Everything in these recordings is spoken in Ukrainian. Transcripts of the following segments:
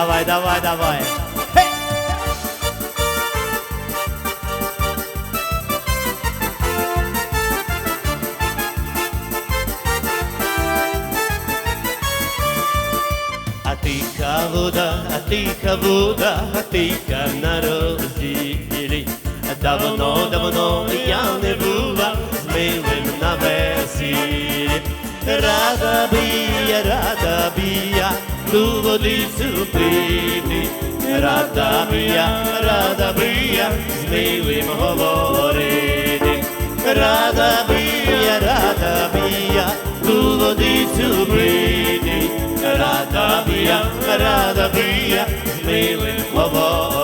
Давай, давай, давай. Хей! А тиха вода, а тиха вода, а тиха на розділі. Давно, давно я не була з милим на весіллі. Рада би я, рада би я ту водицю пити. Рада би я, рада би я з милим говорити. Рада би я, рада би я ту водицю пити. Рада би я, рада би з милим говорити.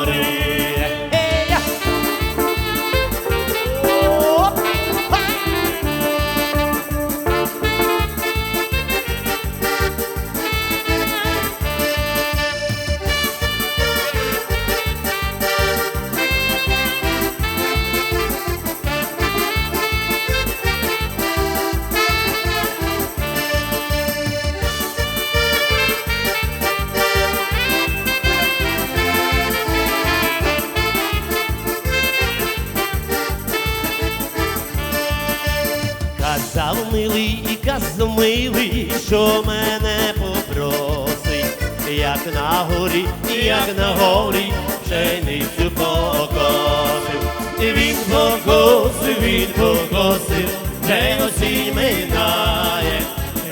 Казав милий і казав милий, що мене попросить, як на горі, як на горі, пшеницю покосив. Він покосив, він покосив, вже осінь минає,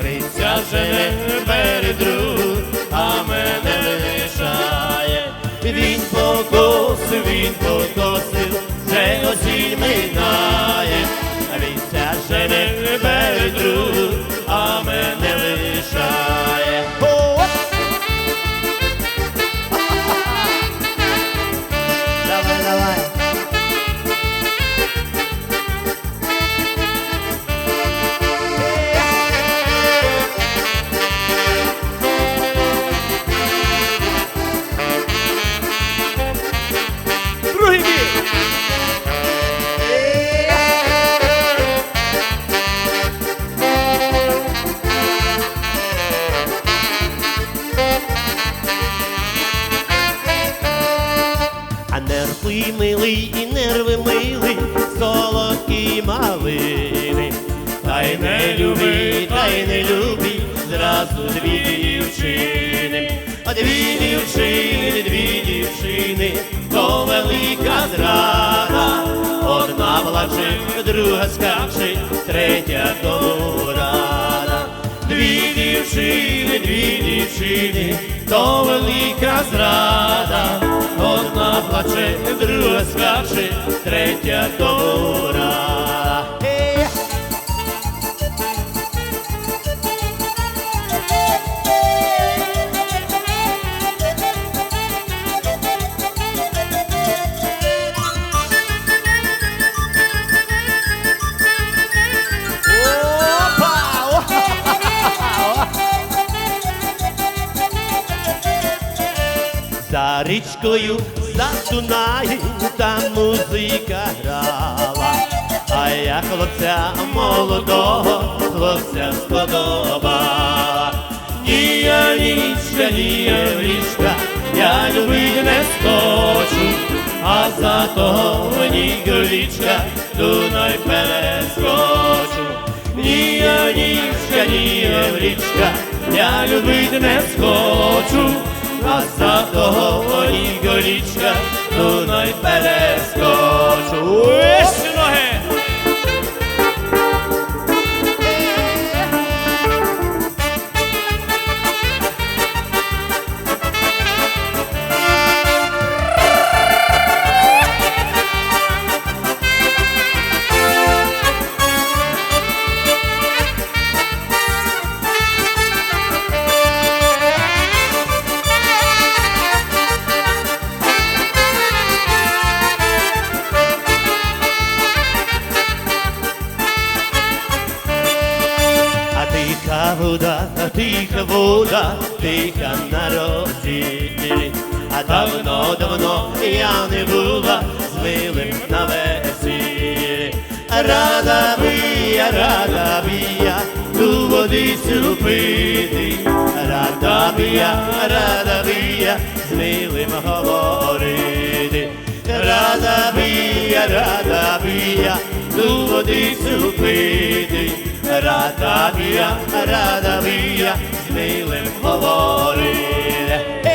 Криця жене перед друг, а мене лишає. Він покосив, він покосив, нерви милий, солодкі малини. Та й не любі, та й не любі, зразу дві дівчини. А дві дівчини, дві дівчини, то велика зрада. Одна плаче, друга скаче, третя тому. Дві дівчини, дві дівчини, то велика зрада. Одна плаче, друга скаче, третя тому За річкою, за Дунаєм, там музика грала, а я хлопця молодого, хлопця сподобала. Ія річка, ія річка, я любить не скочу, а за того ні річка, Дунай перескочу. Ні, нічка, ні, річка, я любить не схочу, а за того ні горічка, Дунай перескочу. Вода, тиха вода, тиха на розділі. А давно-давно я не була з милим на весіллі. Рада би я, рада би я ту водицю пити, рада бія, рада бія, з милим говорити. Рада бія, рада бія, ту водицю пити. Рада бія, рада бія, з милим говорити.